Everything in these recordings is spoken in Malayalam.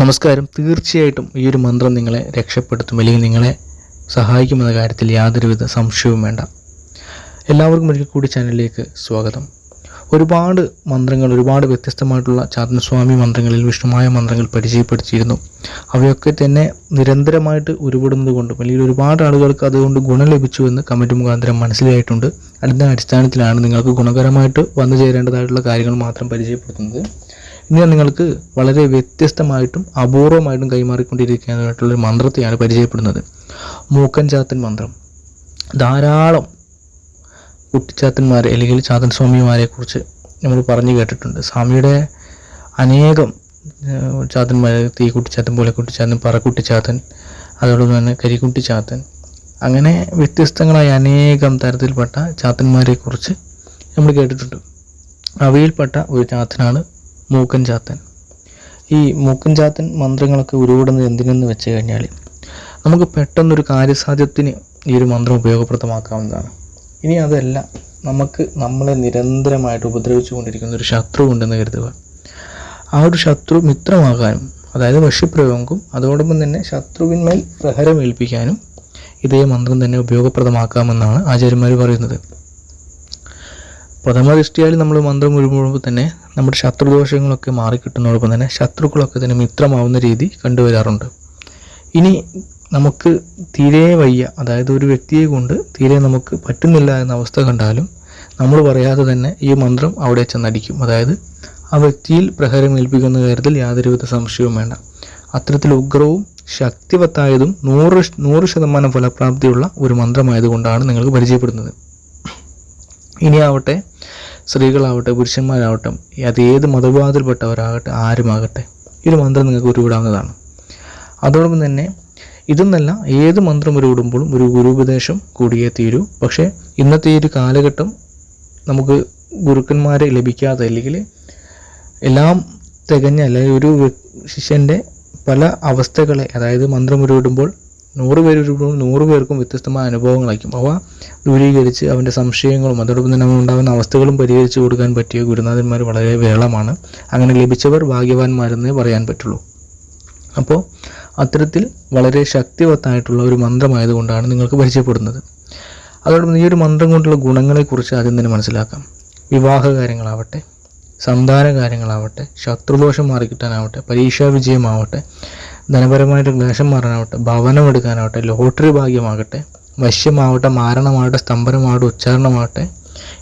നമസ്കാരം. തീർച്ചയായിട്ടും ഈ ഒരു മന്ത്രം നിങ്ങളെ രക്ഷപ്പെടുത്തും അല്ലെങ്കിൽ നിങ്ങളെ സഹായിക്കുമെന്ന കാര്യത്തിൽ യാതൊരുവിധ സംശയവും വേണ്ട. എല്ലാവർക്കും ഒരിക്കൽ കൂടി ചാനലിലേക്ക് സ്വാഗതം. ഒരുപാട് മന്ത്രങ്ങൾ ഒരുപാട് വ്യത്യസ്തമായിട്ടുള്ള ചാത്തൻസ്വാമി മന്ത്രങ്ങളിൽ വിഷ്ണുമായ മന്ത്രങ്ങൾ പരിചയപ്പെടുത്തിയിരുന്നു. അവയൊക്കെ തന്നെ നിരന്തരമായിട്ട് ഉരുവിടുന്നത് കൊണ്ടും അല്ലെങ്കിൽ ഒരുപാട് ആളുകൾക്ക് അതുകൊണ്ട് ഗുണം ലഭിച്ചു എന്ന് കമന്റ് മുഖാന്തരം മനസ്സിലായിട്ടുണ്ട്. അതിന്റെ അടിസ്ഥാനത്തിലാണ് നിങ്ങൾക്ക് ഗുണകരമായിട്ട് വന്നു ചേരേണ്ടതായിട്ടുള്ള കാര്യങ്ങൾ മാത്രം പരിചയപ്പെടുത്തുന്നത്. ഇന്ന് ഞാൻ നിങ്ങൾക്ക് വളരെ വ്യത്യസ്തമായിട്ടും അപൂർവമായിട്ടും കൈമാറിക്കൊണ്ടിരിക്കുന്നതായിട്ടുള്ള ഒരു മന്ത്രത്തെയാണ് പരിചയപ്പെടുന്നത്. മൂക്കൻ ചാത്തൻ മന്ത്രം. ധാരാളം കുട്ടിച്ചാത്തന്മാരെ അല്ലെങ്കിൽ ചാത്തൻ സ്വാമിമാരെ കുറിച്ച് നമ്മൾ പറഞ്ഞു കേട്ടിട്ടുണ്ട്. സ്വാമിയുടെ അനേകം ചാത്തന്മാർ തീ കുട്ടിച്ചാത്തൻ പോലെ കുട്ടിച്ചാത്തൻ പറക്കുട്ടിച്ചാത്തൻ അതോടൊപ്പം തന്നെ കരിക്കുട്ടിച്ചാത്തൻ അങ്ങനെ വ്യത്യസ്തങ്ങളായ അനേകം തരത്തിൽപ്പെട്ട ചാത്തന്മാരെ കുറിച്ച് നമ്മൾ കേട്ടിട്ടുണ്ട്. അവയിൽപ്പെട്ട ഒരു ചാത്തനാണ് മൂക്കൻ ചാത്തൻ ഈ മൂക്കൻ ചാത്തൻ മന്ത്രങ്ങളൊക്കെ ഉരുവിടുന്നത് എന്തിനെന്ന് വെച്ച് കഴിഞ്ഞാൽ നമുക്ക് പെട്ടെന്നൊരു കാര്യസാധ്യത്തിന് ഈ ഒരു മന്ത്രം ഉപയോഗപ്രദമാക്കാവുന്നതാണ്. ഇനി അതല്ല നമുക്ക് നമ്മളെ നിരന്തരമായിട്ട് ഉപദ്രവിച്ചു കൊണ്ടിരിക്കുന്ന ഒരു ശത്രു ഉണ്ടെന്ന് കരുതുക. ആ ഒരു ശത്രു മിത്രമാകാനും അതായത് വശപ്രയോഗം അതോടൊപ്പം തന്നെ ശത്രുവിന്മേൽ പ്രഹരമേൽപ്പിക്കാനും ഇതേ മന്ത്രം തന്നെ ഉപയോഗപ്രദമാക്കാമെന്നാണ് ആചാര്യന്മാർ പറയുന്നത്. പ്രഥമ ദൃഷ്ടിയാൽ നമ്മൾ മന്ത്രം ഉരുമുഴുമ്പോൾ തന്നെ നമ്മുടെ ശത്രുദോഷങ്ങളൊക്കെ മാറിക്കിട്ടുന്നതോടൊപ്പം തന്നെ ശത്രുക്കളൊക്കെ തന്നെ മിത്രമാവുന്ന രീതി കണ്ടുവരാറുണ്ട്. ഇനി നമുക്ക് തീരെ വയ്യ അതായത് ഒരു വ്യക്തിയെ കൊണ്ട് തീരെ നമുക്ക് പറ്റുന്നില്ല എന്ന അവസ്ഥ കണ്ടാലും നമ്മൾ പറയാതെ തന്നെ ഈ മന്ത്രം അവിടെ ചെന്നടിക്കും. അതായത് ആ വ്യക്തിയിൽ പ്രഹരമേൽപ്പിക്കുന്ന കാര്യത്തിൽ യാതൊരുവിധ സംശയവും വേണ്ട. അത്തരത്തിൽ ഉഗ്രവും ശക്തിവത്തായതും നൂറ് നൂറ് ശതമാനം ഫലപ്രാപ്തിയുള്ള ഒരു മന്ത്രമായതുകൊണ്ടാണ് നിങ്ങൾക്ക് പരിചയപ്പെടുന്നത്. ഇനിയാവട്ടെ സ്ത്രീകളാവട്ടെ പുരുഷന്മാരാവട്ടെ അത് ഏത് മതവിഭാഗത്തിൽപ്പെട്ടവരാകട്ടെ ആരുമാകട്ടെ ഈ ഒരു മന്ത്രം നിങ്ങൾക്ക് ഉരുവിടാവുന്നതാണ്. അതോടൊപ്പം തന്നെ ഇതെന്നല്ല ഏത് മന്ത്രം ഉരുവിടുമ്പോഴും ഒരു ഗുരുപദേശം കൂടിയേ തീരൂ. പക്ഷേ ഇന്നത്തെ ഈ ഒരു കാലഘട്ടം നമുക്ക് ഗുരുക്കന്മാരെ ലഭിക്കാതെ അല്ലെങ്കിൽ എല്ലാം തികഞ്ഞ അല്ലെങ്കിൽ ഒരു ശിഷ്യന്റെ പല അവസ്ഥകളെ അതായത് മന്ത്രം ഉരുവിടുമ്പോൾ നൂറ് പേര് ഒരു നൂറ് പേർക്കും വ്യത്യസ്തമായ അനുഭവങ്ങളായിരിക്കും. അവ ദൂരീകരിച്ച് അവന്റെ സംശയങ്ങളും അതോടൊപ്പം തന്നെ അവനുണ്ടാകുന്ന അവസ്ഥകളും പരിഹരിച്ചു കൊടുക്കാൻ പറ്റിയ ഗുരുനാഥന്മാർ വളരെ വിരളമാണ് അങ്ങനെ ലഭിച്ചവർ ഭാഗ്യവാന്മാരെന്നേ പറയാൻ പറ്റുള്ളൂ. അപ്പോൾ അത്തരത്തിൽ വളരെ ശക്തിവത്തായിട്ടുള്ള ഒരു മന്ത്രമായതുകൊണ്ടാണ് നിങ്ങൾക്ക് പരിചയപ്പെടുന്നത്. അതോടൊപ്പം ഈ ഒരു മന്ത്രം കൊണ്ടുള്ള ഗുണങ്ങളെക്കുറിച്ച് ആദ്യം തന്നെ മനസ്സിലാക്കാം. വിവാഹ കാര്യങ്ങളാവട്ടെ സന്താന കാര്യങ്ങളാവട്ടെ ശത്രുദോഷം മാറിക്കിട്ടാനാവട്ടെ പരീക്ഷാ വിജയമാവട്ടെ ധനപരമായിട്ട് ക്ലേശം മാറാനാവട്ടെ ഭവനം എടുക്കാനാവട്ടെ ലോട്ടറി ഭാഗ്യമാകട്ടെ വശ്യമാവട്ടെ മാരണമാവട്ടെ സ്തംഭനമാവട്ടെ ഉച്ചാരണമാവട്ടെ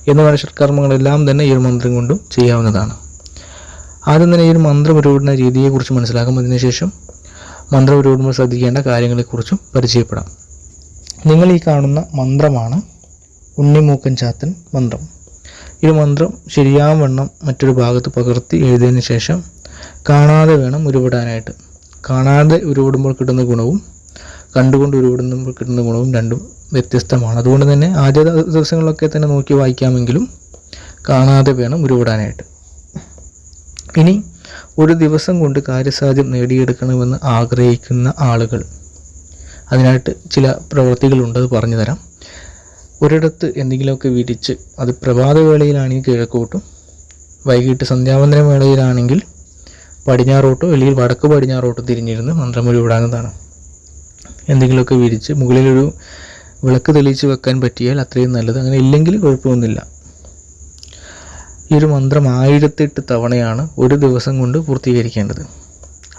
എന്ന ഷഡ്കർമ്മങ്ങളെല്ലാം തന്നെ ഈ ഒരു മന്ത്രം കൊണ്ടും ചെയ്യാവുന്നതാണ്. ആദ്യം തന്നെ ഈ ഒരു മന്ത്രം ഉരുവിടുന്ന രീതിയെക്കുറിച്ച് മനസ്സിലാക്കും അതിനുശേഷം മന്ത്രം ഉരുവിടുമ്പോൾ ശ്രദ്ധിക്കേണ്ട കാര്യങ്ങളെക്കുറിച്ചും പരിചയപ്പെടാം. നിങ്ങൾ ഈ കാണുന്ന മന്ത്രമാണ് ഉണ്ണിമൂക്കൻ ചാത്തൻ മന്ത്രം. ഈ മന്ത്രം ശരിയാവണ്ണം മറ്റൊരു ഭാഗത്ത് പകർത്തി എഴുതിയതിന് ശേഷം കാണാതെ വേണം ഉരുവിടാനായിട്ട്. കാണാതെ ഉരുവിടുമ്പോൾ കിട്ടുന്ന ഗുണവും കണ്ടുകൊണ്ട് ഉരുവിടുമ്പോൾ കിട്ടുന്ന ഗുണവും രണ്ടും വ്യത്യസ്തമാണ്. അതുകൊണ്ട് തന്നെ ആദ്യ ദിവസങ്ങളിലൊക്കെ തന്നെ നോക്കി വായിക്കാമെങ്കിലും കാണാതെ വേണം ഉരുവിടാനായിട്ട്. ഇനി ഒരു ദിവസം കൊണ്ട് കാര്യസാധ്യം നേടിയെടുക്കണമെന്ന് ആഗ്രഹിക്കുന്ന ആളുകൾ. അതിനായിട്ട് ചില പ്രവൃത്തികളുണ്ട് അത് പറഞ്ഞു തരാം. ഒരിടത്ത് എന്തെങ്കിലുമൊക്കെ വിരിച്ച് അത് പ്രഭാതവേളയിലാണെങ്കിൽ കിഴക്കോട്ടും വൈകിട്ട് സന്ധ്യാവന്തന വേളയിലാണെങ്കിൽ പടിഞ്ഞാറോട്ടോ അല്ലെങ്കിൽ വടക്ക് പടിഞ്ഞാറോട്ടോ തിരിഞ്ഞിരുന്ന് മന്ത്രമൊഴി വിടാവുന്നതാണ് എന്തെങ്കിലുമൊക്കെ വിരിച്ച് മുകളിലൊരു വിളക്ക് തെളിയിച്ച് വെക്കാൻ പറ്റിയാൽ അത്രയും നല്ലത്. അങ്ങനെ ഇല്ലെങ്കിൽ കുഴപ്പമൊന്നുമില്ല. ഈ ഒരു മന്ത്രം ആയിരത്തെട്ട് തവണയാണ് ഒരു ദിവസം കൊണ്ട് പൂർത്തീകരിക്കേണ്ടത്.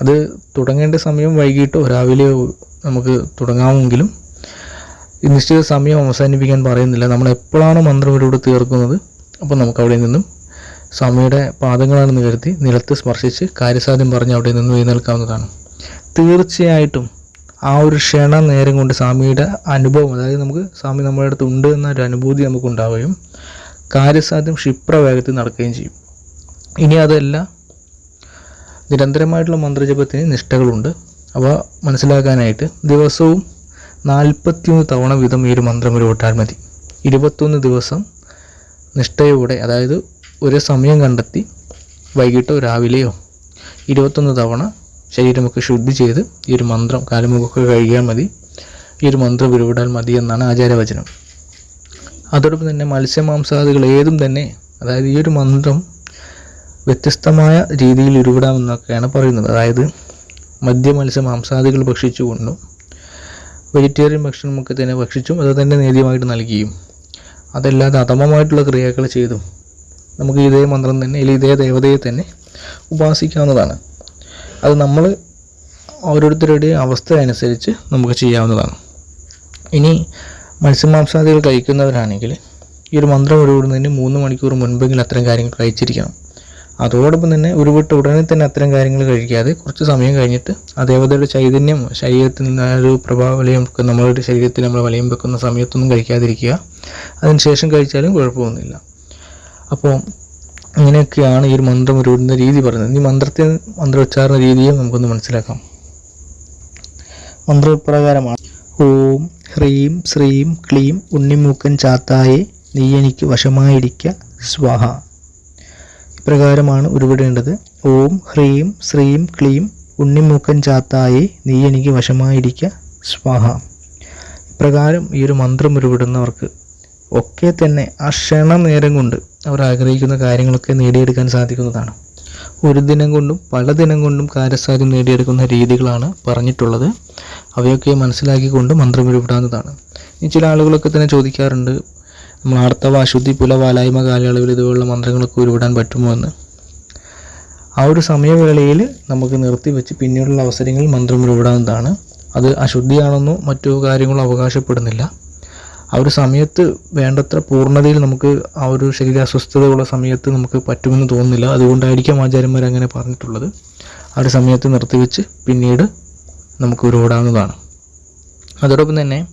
അത് തുടങ്ങേണ്ട സമയം വൈകിട്ടോ രാവിലെയോ നമുക്ക് തുടങ്ങാമെങ്കിലും നിശ്ചിത സമയം അവസാനിപ്പിക്കാൻ പറയുന്നില്ല. നമ്മൾ എപ്പോഴാണോ മന്ത്രം ഇവരോട് തീർക്കുന്നത് അപ്പോൾ നമുക്ക് അവിടെ നിന്നും സ്വാമിയുടെ പാദങ്ങളാണെന്ന് കരുതി നിലത്ത് സ്പർശിച്ച് കാര്യസാധ്യം പറഞ്ഞ് അവിടെ നിന്ന് എഴുന്നേൽക്കാവുന്നതാണ്. തീർച്ചയായിട്ടും ആ ഒരു ക്ഷണ നേരം കൊണ്ട് സ്വാമിയുടെ അനുഭവം അതായത് നമുക്ക് സ്വാമി നമ്മുടെ അടുത്ത് ഉണ്ട് എന്ന ഒരു അനുഭൂതി നമുക്ക് ഉണ്ടാവുകയും കാര്യസാധ്യം ക്ഷിപ്രവേഗത്തിൽ നടക്കുകയും ചെയ്യും. ഇനി അതല്ല നിരന്തരമായിട്ടുള്ള മന്ത്രജപത്തിന് നിഷ്ഠകളുണ്ട്. അവ മനസ്സിലാക്കാനായിട്ട് ദിവസവും നാൽപ്പത്തിയൊന്ന് തവണ വീതം ഈ ഒരു മന്ത്രം ഉരുവിട്ടാൽ മതി. ഇരുപത്തൊന്ന് ദിവസം നിഷ്ഠയോടെ അതായത് ഒരു സമയം കണ്ടെത്തി വൈകിട്ടോ രാവിലെയോ ഇരുപത്തൊന്ന് തവണ ശരീരമൊക്കെ ശുദ്ധി ചെയ്ത് ഈ ഒരു മന്ത്രം കാലുമുഖമൊക്കെ കഴുകിയാൽ മതി. ഈ ഒരു മന്ത്രം ഉരുവിടാൽ മതി എന്നാണ് ആചാരവചനം. അതോടൊപ്പം തന്നെ മത്സ്യമാംസാദികൾ ഏതും തന്നെ അതായത് ഈ ഒരു മന്ത്രം വ്യത്യസ്തമായ രീതിയിൽ ഉരുവിടാമെന്നൊക്കെയാണ് പറയുന്നത്. അതായത് മദ്യ മത്സ്യ മാംസാദികൾ ഭക്ഷിച്ചുകൊണ്ടും വെജിറ്റേറിയൻ ഭക്ഷണമൊക്കെ തന്നെ ഭക്ഷിച്ചും അത് തന്നെ നേദ്യമായിട്ട് നൽകിയും അതല്ലാതെ അധമമായിട്ടുള്ള ക്രിയകൾ ചെയ്തും നമുക്ക് ഇതേ മന്ത്രം തന്നെ അല്ലെങ്കിൽ ഇതേ ദേവതയെ തന്നെ ഉപാസിക്കാവുന്നതാണ്. അത് നമ്മൾ ഓരോരുത്തരുടെ അവസ്ഥ അനുസരിച്ച് നമുക്ക് ചെയ്യാവുന്നതാണ്. ഇനി മത്സ്യമാംസാദികൾ കഴിക്കുന്നവരാണെങ്കിൽ ഈ ഒരു മന്ത്രം ഉരുവിടുന്നതിന് മൂന്ന് മണിക്കൂർ മുൻപെങ്കിലും അത്തരം കാര്യങ്ങൾ കഴിച്ചിരിക്കണം. അതോടൊപ്പം തന്നെ ഉരുവിട്ട് ഉടനെ തന്നെ അത്തരം കാര്യങ്ങൾ കഴിക്കാതെ കുറച്ച് സമയം കഴിഞ്ഞിട്ട് ആ ദേവതയുടെ ചൈതന്യം ശരീരത്തിൽ നിന്ന് ഒരു വെക്കുന്ന നമ്മളുടെ ശരീരത്തിൽ നമ്മൾ വലയം വെക്കുന്ന സമയത്തൊന്നും കഴിക്കാതിരിക്കുക. അതിനുശേഷം കഴിച്ചാലും കുഴപ്പമൊന്നുമില്ല. അപ്പോൾ ഇങ്ങനെയൊക്കെയാണ് ഈ ഒരു മന്ത്രം ഉരുവിടുന്ന രീതി പറയുന്നത്. ഈ മന്ത്രത്തെ മന്ത്രോച്ചാരണ രീതിയും നമുക്കൊന്ന് മനസ്സിലാക്കാം. മന്ത്രപ്രകാരമാണ്. ഓം ഹ്രീം ശ്രീം ക്ലീം ഉണ്ണിമൂക്കൻ ചാത്തായെ നീ എനിക്ക് വശമായിരിക്ക സ്വാഹ. ഇപ്രകാരമാണ് ഉരുവിടേണ്ടത്. ഓം ഹ്രീം ശ്രീം ക്ലീം ഉണ്ണിമൂക്കൻ ചാത്തായെ നീ എനിക്ക് വശമായിരിക്ക സ്വാഹ. ഇപ്രകാരം ഈ ഒരു മന്ത്രം ഉരുവിടുന്നവർക്ക് ഒക്കെ തന്നെ ആ ക്ഷണനേരം കൊണ്ട് അവർ ആഗ്രഹിക്കുന്ന കാര്യങ്ങളൊക്കെ നേടിയെടുക്കാൻ സാധിക്കുന്നതാണ്. ഒരു ദിനം കൊണ്ടും പല ദിനം കൊണ്ടും കാര്യസാധ്യം നേടിയെടുക്കുന്ന രീതികളാണ് പറഞ്ഞിട്ടുള്ളത്. അവയൊക്കെ മനസ്സിലാക്കിക്കൊണ്ട് മന്ത്രം ഉരുവിടാവുന്നതാണ് ഇനി ചില ആളുകളൊക്കെ തന്നെ ചോദിക്കാറുണ്ട് നമ്മൾ ആർത്തവ അശുദ്ധി പുലവാലായ്മ കാലയളവിൽ ഇതുപോലുള്ള മന്ത്രങ്ങളൊക്കെ ഉരുവിടാൻ പറ്റുമോ എന്ന്? ആ ഒരു സമയവേളയിൽ നമുക്ക് നിർത്തിവെച്ച് പിന്നീടുള്ള അവസരങ്ങളിൽ മന്ത്രം ഉരുവിടാവുന്നതാണ് അത് അശുദ്ധിയാണെന്നോ മറ്റു കാര്യങ്ങളോ അവകാശപ്പെടുന്നില്ല. ആ ഒരു സമയത്ത് വേണ്ടത്ര പൂർണതയിൽ നമുക്ക് ആ ഒരു ശരീരാസ്വസ്ഥതയുള്ള സമയത്ത് നമുക്ക് പറ്റുമെന്ന് തോന്നുന്നില്ല. അതുകൊണ്ടായിരിക്കാം ആചാര്യന്മാർ അങ്ങനെ പറഞ്ഞിട്ടുള്ളത്. ആ ഒരു സമയത്ത് നിർത്തിവെച്ച് പിന്നീട് നമുക്ക് ഉരുവിടാവുന്നതാണ്. അതോടൊപ്പം തന്നെ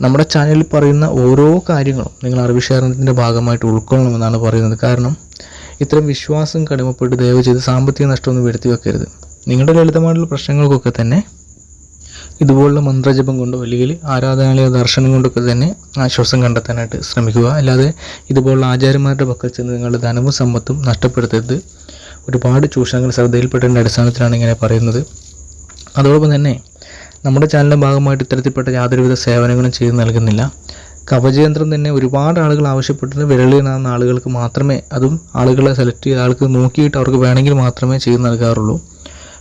നമ്മുടെ ചാനലിൽ പറയുന്ന ഓരോ കാര്യങ്ങളും നിങ്ങൾ അറിവിഷേരണത്തിന്റെ ഭാഗമായിട്ട് ഉൾക്കൊള്ളണമെന്നാണ് പറയുന്നത്. കാരണം ഇത്തരം വിശ്വാസം കടമപ്പെട്ട് ദയവ് ചെയ്ത് സാമ്പത്തിക നഷ്ടമൊന്നും വരുത്തി വെക്കരുത്. നിങ്ങളുടെ ലളിതമായിട്ടുള്ള പ്രശ്നങ്ങൾക്കൊക്കെ തന്നെ ഇതുപോലുള്ള മന്ത്രജപം കൊണ്ടോ അല്ലെങ്കിൽ ആരാധനാലയ ദർശനം കൊണ്ടൊക്കെ തന്നെ ആശ്വാസം കണ്ടെത്താനായിട്ട് ശ്രമിക്കുക. അല്ലാതെ ഇതുപോലുള്ള ആചാര്യന്മാരുടെ പക്കൽ ചെന്ന് നിങ്ങളുടെ ധനവും സമ്പത്തും നഷ്ടപ്പെടുത്തരുത്. ഒരുപാട് ചൂഷണങ്ങൾ ശ്രദ്ധയിൽപ്പെട്ടതിന്റെ അടിസ്ഥാനത്തിലാണ് ഇങ്ങനെ പറയുന്നത്. അതോടൊപ്പം തന്നെ നമ്മുടെ ചാനലിന്റെ ഭാഗമായിട്ട് ഇത്തരത്തിൽപ്പെട്ട യാതൊരുവിധ സേവനങ്ങളും ചെയ്തു നൽകുന്നില്ല. കവചയന്ത്രം തന്നെ ഒരുപാട് ആളുകൾ ആവശ്യപ്പെട്ടത് വിരളിനാകുന്ന ആളുകൾക്ക് മാത്രമേ അതും ആളുകളെ സെലക്ട് ചെയ്ത ആൾക്ക് നോക്കിയിട്ട് അവർക്ക് വേണമെങ്കിൽ മാത്രമേ ചെയ്തു നൽകാറുള്ളൂ.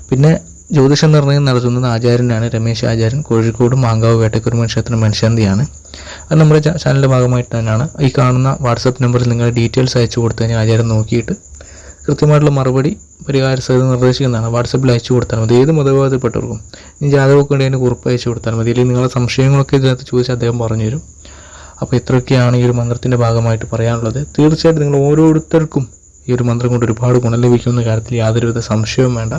പിന്നെ ജ്യോതിഷ നിർണയം നടത്തുന്നത് ആചാര്യനാണ് രമേശ് ആചാര്യൻ. കോഴിക്കോട് മാങ്കാവ് വേട്ടക്കുരുമൻ ക്ഷേത്രം മനുഷ്യന്തിയാണ് അത് നമ്മുടെ ചാനലിന്റെ ഭാഗമായിട്ട് തന്നെയാണ്. ഈ കാണുന്ന വാട്സപ്പ് നമ്പറിൽ നിങ്ങൾ ഡീറ്റെയിൽസ് അയച്ചു കൊടുത്തു കഴിഞ്ഞാൽ ആചാര്യൻ നോക്കിയിട്ട് കൃത്യമായിട്ടുള്ള മറുപടി പരിഹാര സഹിതം നിർദ്ദേശിക്കുന്നതാണ്. വാട്സപ്പിൽ അയച്ചു കൊടുത്താൽ മതി. ഏത് മതവിഭാഗത്തിൽപ്പെട്ടവർക്കും ഇനി ജാതകമൊക്കെ ഉണ്ടെങ്കിൽ കുറിപ്പ് അയച്ചു കൊടുത്താൽ മതി. അല്ലെങ്കിൽ നിങ്ങളുടെ സംശയങ്ങളൊക്കെ ഇതിനകത്ത് ചോദിച്ചാൽ അദ്ദേഹം പറഞ്ഞുതരും. അപ്പോൾ ഇത്രയൊക്കെയാണ് ഈ ഒരു മന്ത്രത്തിന്റെ ഭാഗമായിട്ട് പറയാനുള്ളത്. തീർച്ചയായിട്ടും നിങ്ങൾ ഓരോരുത്തർക്കും ഈ ഒരു മന്ത്രം കൊണ്ട് ഒരുപാട് ഗുണം ലഭിക്കുന്ന കാര്യത്തിൽ യാതൊരുവിധ സംശയവും വേണ്ട.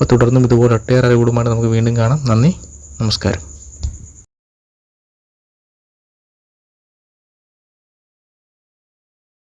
അപ്പോൾ തുടർന്നും ഇതുപോലെ ഒട്ടേറെ അറിവുകളുമായിട്ട് നമുക്ക് വീണ്ടും കാണാം. നന്ദി. നമസ്കാരം.